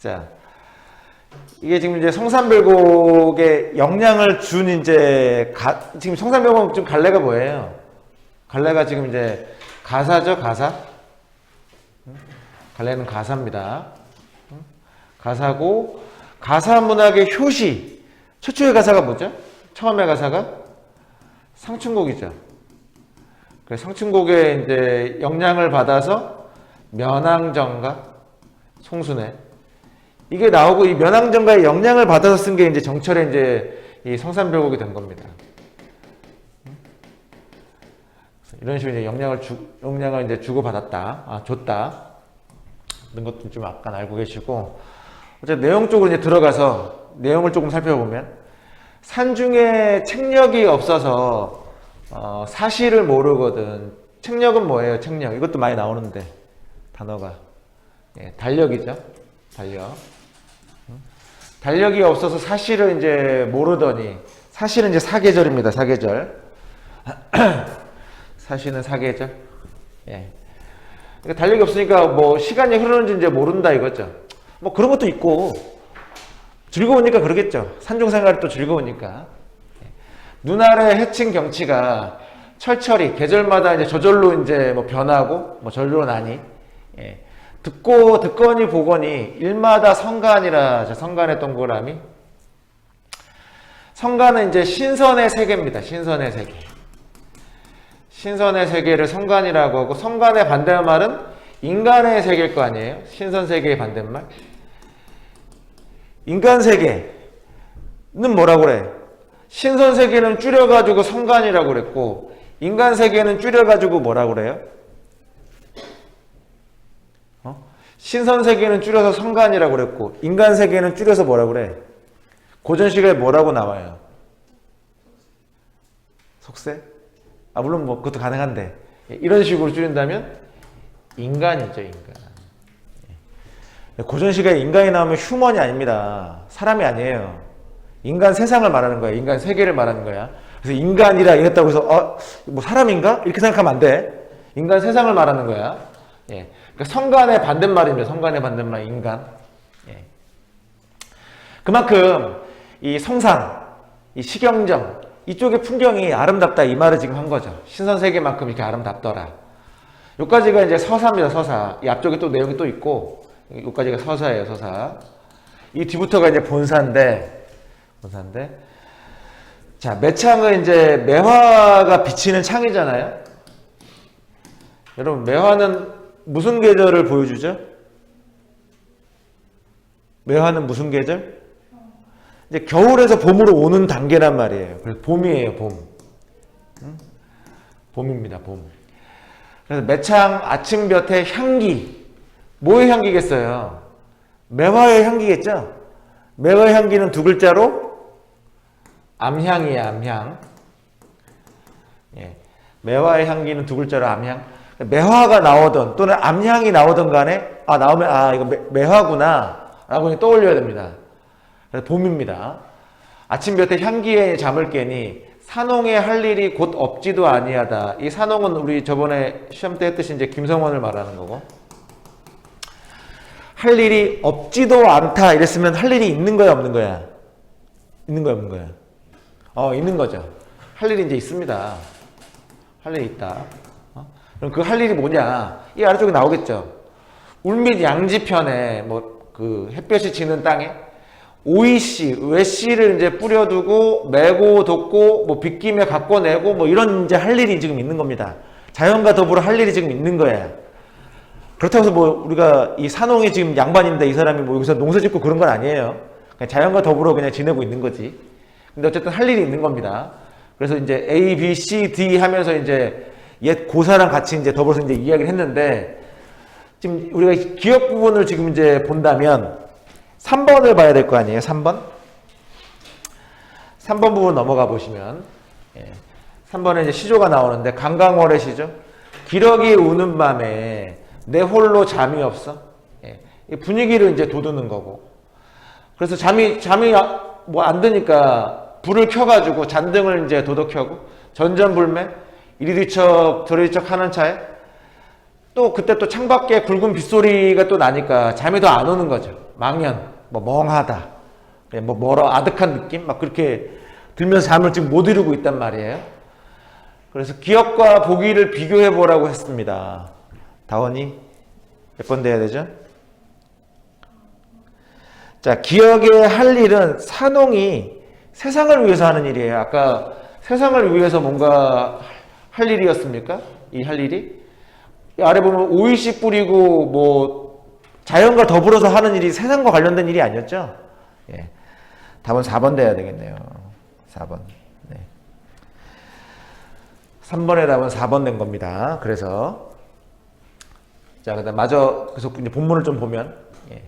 자, 이게 지금 이제 성산별곡에 영향을 준 이제 가, 지금 성산별곡 지금 갈래가 뭐예요? 갈래가 지금 이제 가사죠, 가사. 응? 갈래는 가사입니다. 응? 가사고 가사 문학의 효시. 최초의 가사가 뭐죠? 처음의 가사가 상춘곡이죠. 그래서 상춘곡에 이제 영향을 받아서 면항정가 송순회 이게 나오고 이 면항정가의 영향을 받아서 쓴 게 이제 정철의 이제 이 성산별곡이 된 겁니다. 이런 식으로 이제 영향을 주, 영향을 이제 주고 받았다, 아 줬다 이런 것도 좀 약간 알고 계시고 어쨌든 내용 쪽으로 이제 들어가서 내용을 조금 살펴보면 산중에 책력이 없어서 어, 사실을 모르거든. 책력은 뭐예요? 책력 이것도 많이 나오는데 단어가 예, 달력이죠. 달력. 음? 달력이 없어서 사실을 이제 모르더니 사실은 이제 사계절입니다. 사계절. 사실은 사계절. 예. 그러니까 달력이 없으니까 뭐 시간이 흐르는지 이제 모른다 이거죠. 뭐 그런 것도 있고 즐거우니까 그러겠죠. 산중 생활이 또 즐거우니까. 예. 눈 아래 해친 경치가 철철이 계절마다 이제 저절로 이제 뭐 변하고 뭐 절로 나니 예. 듣고 듣거니 보거니 일마다 성간이라 저 성간의 동그라미 성간은 이제 신선의 세계입니다. 신선의 세계. 신선의 세계를 성간이라고 하고 성간의 반대말은 인간의 세계일 거 아니에요? 신선 세계의 반대말. 인간 세계는 뭐라고 그래? 신선 세계는 줄여가지고 성간이라고 그랬고 인간 세계는 줄여가지고 뭐라고 그래요? 어? 신선 세계는 줄여서 성간이라고 그랬고 인간 세계는 줄여서 뭐라고 그래? 고전 시간에 뭐라고 나와요? 속세? 아 물론 뭐 그것도 가능한데 예, 이런 식으로 줄인다면 인간이죠 인간. 예. 고전 시간에 인간이 나오면 휴먼이 아닙니다. 사람이 아니에요. 인간 세상을 말하는 거야. 인간 세계를 말하는 거야. 그래서 인간이라 이랬다고 해서 어, 뭐 사람인가? 이렇게 생각하면 안 돼. 인간 세상을 말하는 거야. 예. 그러니까 성간의 반대말입니다. 성간의 반대말 인간. 예. 그만큼 이 성산, 이 시경정 이쪽의 풍경이 아름답다 이 말을 지금 한 거죠. 신선 세계만큼 이렇게 아름답더라. 여기까지가 이제 서사입니다. 서사. 이 앞쪽에 또 내용이 또 있고 여기까지가 서사예요. 서사. 이 뒤부터가 이제 본사인데 본사인데 자 매창은 이제 매화가 비치는 창이잖아요. 여러분 매화는 무슨 계절을 보여주죠? 매화는 무슨 계절? 이제 겨울에서 봄으로 오는 단계란 말이에요. 그래서 봄이에요, 봄. 응? 봄입니다, 봄. 그래서 매창 아침볕의 향기. 뭐의 향기겠어요? 매화의 향기겠죠? 매화의 향기는 두 글자로 암향이에요, 암향. 예. 매화의 향기는 두 글자로 암향. 매화가 나오던 또는 암향이 나오던 간에 아 나오면 아 이거 매, 매화구나 라고 떠올려야 됩니다. 봄입니다. 아침볕에 향기에 잠을 깨니 산홍의 할 일이 곧 없지도 아니하다. 이 산홍은 우리 저번에 시험 때 했듯이 이제 김성원을 말하는 거고. 할 일이 없지도 않다 이랬으면 할 일이 있는 거야 없는 거야? 있는 거야 없는 거야? 어 있는 거죠. 할 일이 이제 있습니다. 할 일이 있다. 어? 그럼 그 할 일이 뭐냐? 이 아래쪽에 나오겠죠. 울밑 양지편에 뭐 그 햇볕이 지는 땅에 오이씨, 외씨를 이제 뿌려두고 메고 돋고 뭐 빗김에 갖고 내고 뭐 이런 이제 할 일이 지금 있는 겁니다. 자연과 더불어 할 일이 지금 있는 거예요. 그렇다고 해서 뭐 우리가 이 산홍이 지금 양반인데 이 사람이 뭐 여기서 농사 짓고 그런 건 아니에요. 자연과 더불어 그냥 지내고 있는 거지. 근데 어쨌든 할 일이 있는 겁니다. 그래서 이제 A, B, C, D 하면서 이제 옛 고사랑 같이 이제 더불어서 이제 이야기를 했는데 지금 우리가 기억 부분을 지금 이제 본다면 3번을 봐야 될 거 아니에요? 3번? 3번 부분 넘어가 보시면 예. 3번에 이제 시조가 나오는데 강강월의 시죠. 기러기 우는 밤에 내 홀로 잠이 없어. 예. 이 분위기를 이제 돋우는 거고. 그래서 잠이 잠이 뭐 안 드니까 불을 켜가지고 잔등을 이제 도덕켜고 전전불매 이리 뒤척 저리 뒤척 하는 차에 또 그때 또 창밖에 굵은 빗소리가 또 나니까 잠이 더 안 오는 거죠. 망연, 뭐 멍하다, 예, 뭐 멀어 아득한 느낌, 막 그렇게 들면서 잠을 지금 못 이루고 있단 말이에요. 그래서 기억과 보기를 비교해 보라고 했습니다. 다원이 몇 번 돼야 되죠? 자, 기억의 할 일은 산홍이 세상을 위해서 하는 일이에요. 아까 세상을 위해서 뭔가 할 일이었습니까? 이 할 일이? 이 아래 보면 오이씨 뿌리고 뭐 자연과 더불어서 하는 일이 세상과 관련된 일이 아니었죠? 예. 답은 4번 돼야 되겠네요. 4번. 네. 3번의 답은 4번 된 겁니다. 그래서 자, 그다음 마저 그래서 이제 본문을 좀 보면 예.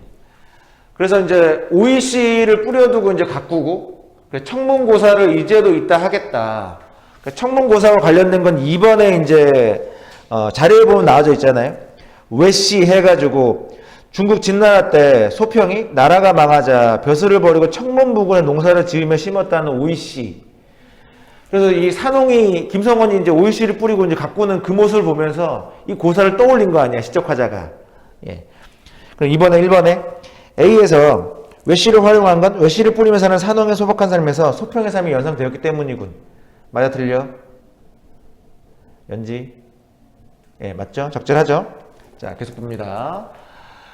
그래서 이제 OEC를 뿌려두고 이제 가꾸고 청문고사를 이제도 있다 하겠다. 그러니까 청문고사와 관련된 건 이번에 이제 어, 자료에 보면 나와져 있잖아요. 외씨 해가지고 중국 진나라 때 소평이 나라가 망하자 벼슬을 버리고 청문 부근에 농사를 지으며 심었다는 오이씨. 그래서 이 산홍이 김성원이 이제 오이씨를 뿌리고 이제 가꾸는 그 모습을 보면서 이 고사를 떠올린 거 아니야 시적화자가. 예. 그럼 이번에 1번에 A에서 외씨를 활용한 건 외씨를 뿌리면서 사는 산홍의 소박한 삶에서 소평의 삶이 연상되었기 때문이군. 맞아 틀려? 연지? 예, 맞죠? 적절하죠? 자, 계속 봅니다.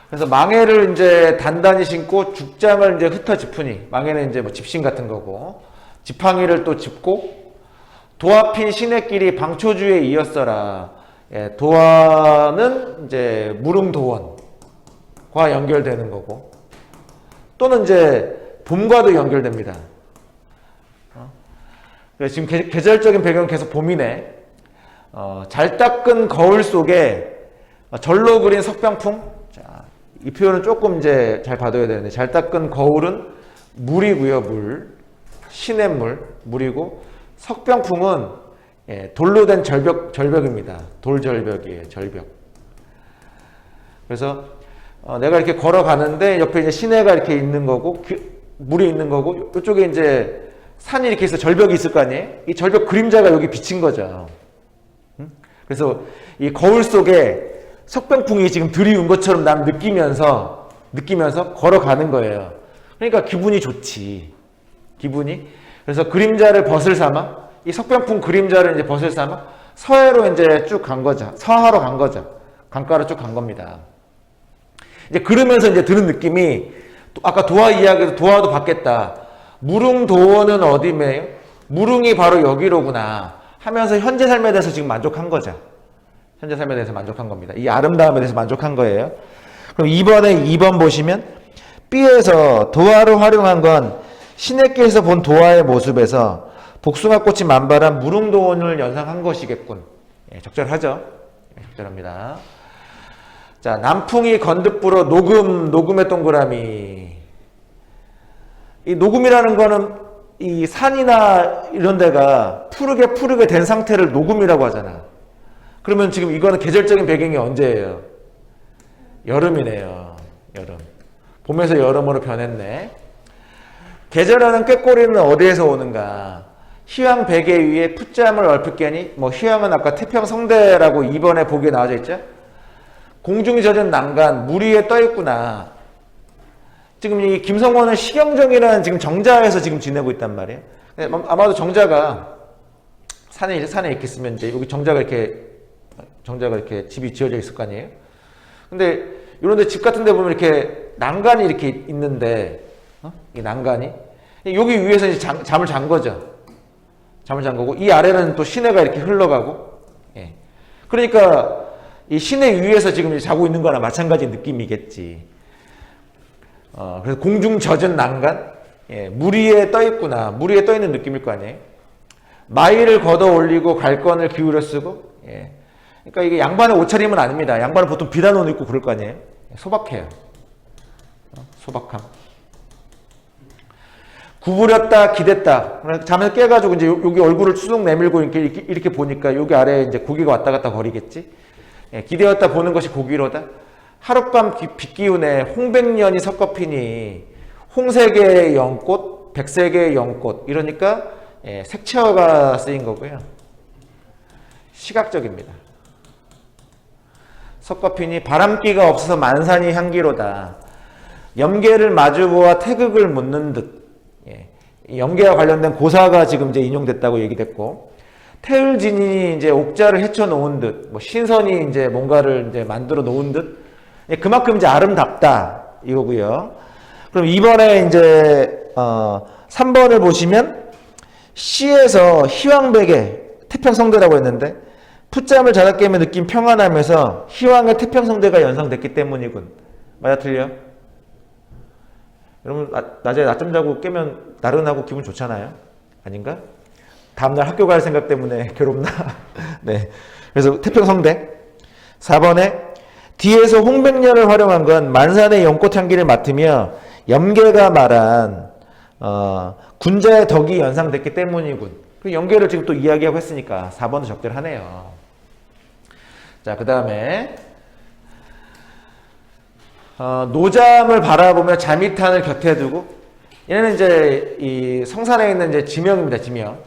그래서 망해를 이제 단단히 신고 죽장을 이제 흩어 짚으니 망해는 이제 뭐 집신 같은 거고 지팡이를 또 짚고 도화핀 시내길이 방초주에 이었어라. 예, 도화는 이제 무릉도원과 연결되는 거고 또는 이제 봄과도 연결됩니다. 어? 지금 계, 계절적인 배경은 계속 봄이네. 어, 잘 닦은 거울 속에 절로 그린 석병풍. 자, 이 표현은 조금 이제 잘 받아야 되는데 잘 닦은 거울은 물이고요, 물. 시냇물, 물이고 석병풍은 예, 돌로 된 절벽 절벽입니다. 돌 절벽이에요, 절벽. 그래서 어, 내가 이렇게 걸어가는데 옆에 이제 시내가 이렇게 있는 거고 기- 물이 있는 거고 이쪽에 이제 산이 이렇게 있어 절벽이 있을 거 아니에요? 이 절벽 그림자가 여기 비친 거죠. 응? 그래서 이 거울 속에 석병풍이 지금 들이운 것처럼 난 느끼면서 느끼면서 걸어가는 거예요. 그러니까 기분이 좋지. 기분이. 그래서 그림자를 벗을 삼아 이 석병풍 그림자를 이제 벗을 삼아 서해로 이제 쭉 간 거죠. 서하로 간 거죠. 강가로 쭉 간 겁니다. 이제 그러면서 이제 드는 느낌이 또 아까 도화 이야기에서 도화도 받겠다. 무릉도원은 어디매요? 무릉이 바로 여기로구나 하면서 현재 삶에 대해서 지금 만족한 거죠. 현재 삶에 대해서 만족한 겁니다. 이 아름다움에 대해서 만족한 거예요. 그럼 2번에 2번 보시면 B에서 도화를 활용한 건 시내길에서 본 도화의 모습에서 복숭아꽃이 만발한 무릉도원을 연상한 것이겠군. 예, 적절하죠? 예, 적절합니다. 자, 남풍이 건득 불어 녹음, 녹음의 동그라미. 이 녹음이라는 거는 이 산이나 이런 데가 푸르게 푸르게 된 상태를 녹음이라고 하잖아. 그러면 지금 이거는 계절적인 배경이 언제예요? 여름이네요. 여름. 봄에서 여름으로 변했네. 계절하는 꾀꼬리는 어디에서 오는가? 휴양 베개 위에 풋잠을 얼핏 깨니 뭐 휴양은 아까 태평 성대라고 이번에 보기에 나와져 있죠? 공중이 젖은 난간 물 위에 떠 있구나. 지금 이 김성원은 시경정이라는 지금 정자에서 지금 지내고 있단 말이에요. 근데 아마도 정자가 산에 산에 있으면 이제 여기 정자가 이렇게 정자가 이렇게 집이 지어져 있을 거 아니에요. 근데 이런데 집 같은 데 보면 이렇게 난간이 이렇게 있는데 어? 이 난간이 여기 위에서 이제 잠, 잠을 잔 거죠. 잠을 잔 거고 이 아래는 또 시내가 이렇게 흘러가고 예. 그러니까 이 시내 위에서 지금 자고 있는 거나 마찬가지 느낌이겠지. 어, 그래서 공중 젖은 난간, 예, 물 위에 떠 있구나. 물 위에 떠 있는 느낌일 거 아니에요. 마일을 걷어 올리고 갈건을 기울여 쓰고, 예. 그러니까 이게 양반의 옷차림은 아닙니다. 양반은 보통 비단 옷 입고 그럴 거 아니에요. 소박해요. 어, 소박함. 구부렸다, 기댔다. 잠에서 깨가지고 이제 요- 여기 얼굴을 수동 내밀고 이렇게, 이렇게, 보니까 여기 아래에 이제 고기가 왔다 갔다 거리겠지. 예, 기대었다 보는 것이 고기로다. 하룻밤 기- 빗 기운에 홍백년이 섞어 피니 홍색의 연꽃, 백색의 연꽃 이러니까 예, 색채어가 쓰인 거고요. 시각적입니다. 섞어피니 바람기가 없어서 만산이 향기로다. 염계를 마주보아 태극을 묻는 듯. 예. 이 염계와 관련된 고사가 지금 이제 인용됐다고 얘기됐고, 태을진인이 이제 옥자를 헤쳐 놓은 듯, 뭐 신선이 이제 뭔가를 이제 만들어 놓은 듯, 예, 그만큼 이제 아름답다 이거고요. 그럼 이번에 이제 어 3번을 보시면 시에서 희왕백의 태평성대라고 했는데 풋잠을 자다 깨면 느낀 평안함에서 희왕의 태평성대가 연상됐기 때문이군. 맞아 틀려? 여러분 나- 낮에 낮잠 자고 깨면 나른하고 기분 좋잖아요. 아닌가? 다음날 학교 갈 생각 때문에 괴롭나? 네. 그래서 태평성대. 4번에 뒤에서 홍백년을 활용한 건 만산의 연꽃 향기를 맡으며 염계가 말한 어, 군자의 덕이 연상됐기 때문이군. 그 연계를 지금 또 이야기하고 했으니까 4번도 적절하네요. 자, 그 다음에 어, 노잠을 바라보며 자미탄을 곁에 두고 얘는 이제 이 성산에 있는 이제 지명입니다. 지명.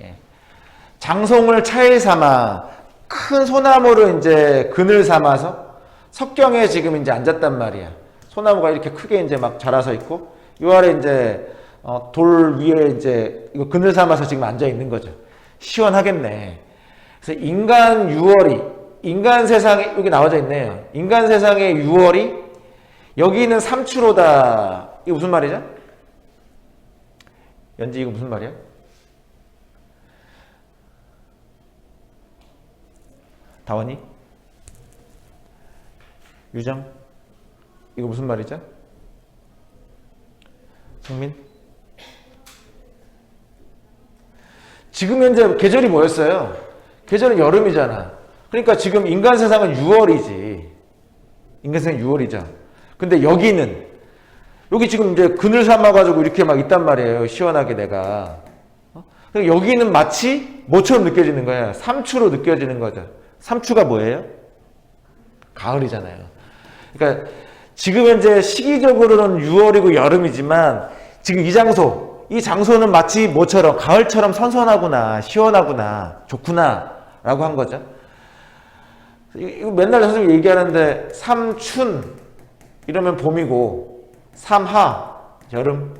예. 장송을 차일 삼아 큰 소나무를 이제 그늘 삼아서 석경에 지금 이제 앉았단 말이야. 소나무가 이렇게 크게 이제 막 자라서 있고 이 아래 이제 어, 돌 위에 이제 이거 그늘 삼아서 지금 앉아 있는 거죠. 시원하겠네. 그래서 인간 6월이 인간 세상에 여기 나와져 있네요. 인간 세상의 6월이 여기는 삼추로다. 이게 무슨 말이죠? 연지 이거 무슨 말이야? 다원이? 유정? 이거 무슨 말이죠? 성민? 지금 현재 계절이 뭐였어요? 계절은 여름이잖아. 그러니까 지금 인간 세상은 6월이지. 인간 세상 6월이죠. 근데 여기는 여기 지금 이제 그늘 삼아가지고 이렇게 막 있단 말이에요. 시원하게 내가. 어? 그러니까 여기는 마치 뭐처럼 느껴지는 거야. 삼추로 느껴지는 거죠. 삼추가 뭐예요? 가을이잖아요. 그러니까 지금 현재 시기적으로는 6월이고 여름이지만 지금 이 장소, 이 장소는 마치 뭐처럼 가을처럼 선선하구나, 시원하구나, 좋구나라고 한 거죠. 이거 맨날 선생님 얘기하는데 삼춘 이러면 봄이고 삼하 여름,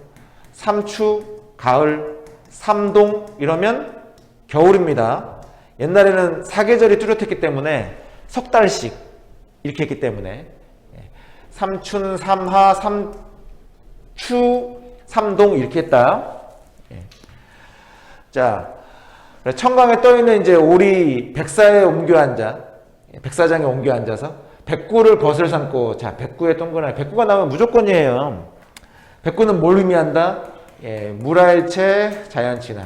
삼추 가을, 삼동 이러면 겨울입니다. 옛날에는 사계절이 뚜렷했기 때문에 석 달씩 이렇게 했기 때문에 예. 삼춘, 삼하, 삼추, 삼동 이렇게 했다. 예. 자, 청강에 떠 있는 이제 오리 백사에 옮겨 앉아, 예, 백사장에 옮겨 앉아서 백구를 벗을 삼고, 자, 백구의 동그라미, 백구가 나오면 무조건이에요. 백구는 뭘 의미한다? 예, 무라일체 자연친화.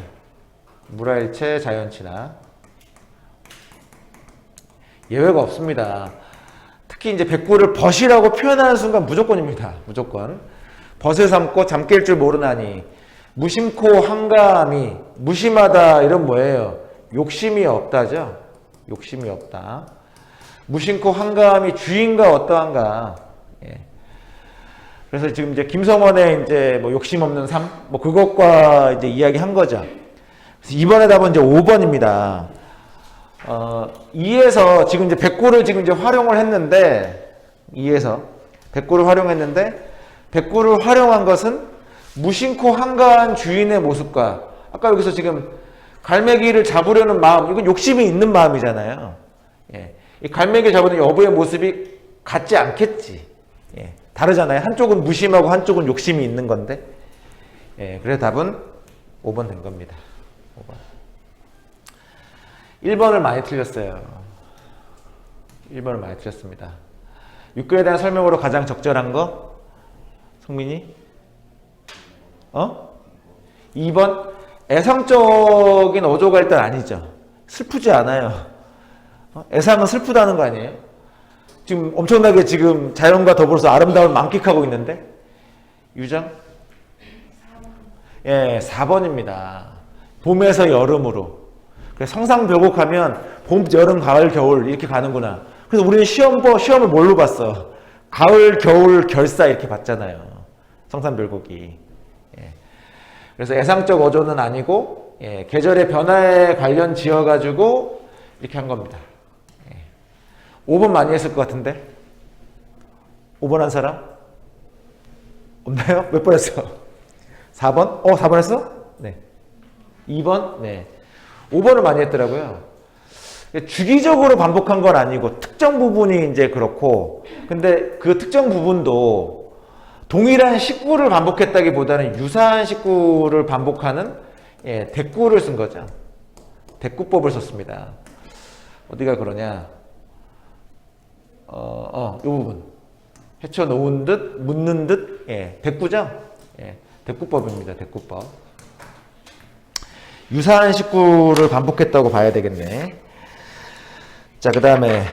무라일체 자연친화. 예외가 없습니다. 특히 이제 백구를 벗이라고 표현하는 순간 무조건입니다. 무조건. 벗을 삼고 잠깰 줄 모르나니 무심코 한감이 무심하다 이런 뭐예요? 욕심이 없다죠. 욕심이 없다. 무심코 한감이 주인과 어떠한가. 예. 그래서 지금 이제 김성원의 이제 뭐 욕심 없는 삶, 뭐 그것과 이제 이야기 한 거죠. 그래서 이번에 답은 이제 5번입니다. 어, 2에서 지금 이제 백구를 지금 이제 활용을 했는데 2에서 백구를 활용했는데 백구를 활용한 것은 무심코 한가한 주인의 모습과 아까 여기서 지금 갈매기를 잡으려는 마음 이건 욕심이 있는 마음이잖아요. 예. 이 갈매기 잡으는 여부의 모습이 같지 않겠지. 예. 다르잖아요. 한쪽은 무심하고 한쪽은 욕심이 있는 건데. 예. 그래서 답은 5번 된 겁니다. 5번. 1번을 많이 틀렸어요. 1번을 많이 틀렸습니다. 육교에 대한 설명으로 가장 적절한 거? 성민이? 어? 2번? 애상적인 어조가 일단 아니죠. 슬프지 않아요. 어? 애상은 슬프다는 거 아니에요? 지금 엄청나게 지금 자연과 더불어서 아름다움을 만끽하고 있는데? 유정? 예, 4번입니다. 봄에서 여름으로. 그래서 성상별곡 하면 봄, 여름, 가을, 겨울 이렇게 가는구나. 그래서 우리는 시험 보 시험을 뭘로 봤어? 가을, 겨울, 결사 이렇게 봤잖아요. 성상별곡이. 예. 그래서 예상적 어조는 아니고 예, 계절의 변화에 관련 지어 가지고 이렇게 한 겁니다. 예. 5번 많이 했을 것 같은데? 5번 한 사람? 없나요? 몇 번 했어? 4번? 어, 4번 했어? 네. 2번? 네. 5번을 많이 했더라고요. 주기적으로 반복한 건 아니고 특정 부분이 이제 그렇고 근데 그 특정 부분도 동일한 식구를 반복했다기보다는 유사한 식구를 반복하는 예, 대꾸를 쓴 거죠. 대꾸법을 썼습니다. 어디가 그러냐? 어, 어, 이 부분. 헤쳐 놓은 듯, 묻는 듯, 예, 대꾸죠? 예, 대꾸법입니다. 대꾸법. 유사한 식구를 반복했다고 봐야 되겠네. 자, 그 다음에